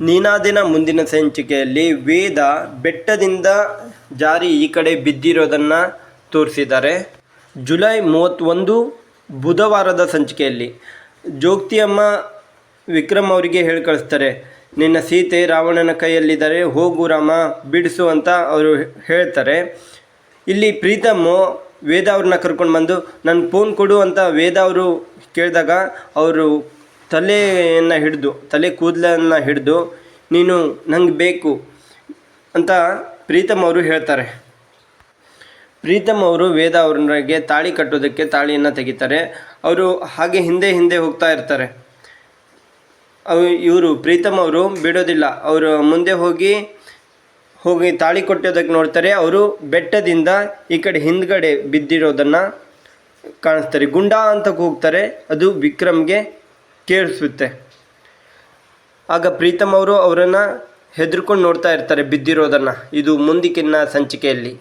ನೀನಾದಿನ ಮುಂದಿನ ಸಂಚಿಕೆಯಲ್ಲಿ ವೇದ ಬೆಟ್ಟದಿಂದ ಜಾರಿ ಈ ಕಡೆ ಬಿದ್ದಿರೋದನ್ನು ತೋರಿಸಿದ್ದಾರೆ. ಜುಲೈ ಮೂವತ್ತೊಂದು ಬುಧವಾರದ ಸಂಚಿಕೆಯಲ್ಲಿ. ಜೋಗ್ತಿಯಮ್ಮ ವಿಕ್ರಮ್ ಅವರಿಗೆ ಹೇಳಿ ಕಳಿಸ್ತಾರೆ, ನಿನ್ನ ಸೀತೆ ರಾವಣನ ಕೈಯಲ್ಲಿದ್ದಾರೆ ಹೋಗು ರಾಮ, ಬಿಡಿಸು ಅಂತ ಅವರು ಹೇಳ್ತಾರೆ. ಇಲ್ಲಿ ಪ್ರೀತಮ್ಮು ವೇದ ಅವ್ರನ್ನ ಕರ್ಕೊಂಡು ಬಂದು ನನ್ನ ಫೋನ್ ಕೊಡು ಅಂತ ವೇದ ಅವರು ಕೇಳಿದಾಗ, ಅವರು ತಲೆಯನ್ನು ಹಿಡಿದು, ತಲೆ ಕೂದಲನ್ನು ಹಿಡಿದು, ನೀನು ನಂಗೆ ಬೇಕು ಅಂತ ಪ್ರೀತಮ್ ಅವರು ಹೇಳ್ತಾರೆ. ಪ್ರೀತಮ್ ಅವರು ವೇದ ಅವ್ರಿಗೆ ತಾಳಿ ಕಟ್ಟೋದಕ್ಕೆ ತಾಳಿಯನ್ನು ತೆಗಿತಾರೆ. ಅವರು ಹಾಗೆ ಹಿಂದೆ ಹಿಂದೆ ಹೋಗ್ತಾ ಇರ್ತಾರೆ. ಅವು ಇವರು ಪ್ರೀತಮ್ ಅವರು ಬಿಡೋದಿಲ್ಲ. ಅವರು ಮುಂದೆ ಹೋಗಿ ಹೋಗಿ ತಾಳಿ ಕೊಟ್ಟೋದಕ್ಕೆ ನೋಡ್ತಾರೆ. ಅವರು ಬೆಟ್ಟದಿಂದ ಈ ಕಡೆ ಹಿಂದ್ಗಡೆ ಬಿದ್ದಿರೋದನ್ನು ಕಾಣಿಸ್ತಾರೆ. ಗುಂಡಾ ಅಂತ ಕೂಗ್ತಾರೆ. ಅದು ವಿಕ್ರಮ್ಗೆ ಕೇಳಿಸುತ್ತೆ. ಆಗ ಪ್ರೀತಮ್ ಅವರು ಅವರನ್ನು ಹೆದರ್ಕೊಂಡು ನೋಡ್ತಾ ಇರ್ತಾರೆ ಬಿದ್ದಿರೋದನ್ನು. ಇದು ಮುಂದಿಕ್ಕಿನ ಸಂಚಿಕೆಯಲ್ಲಿ.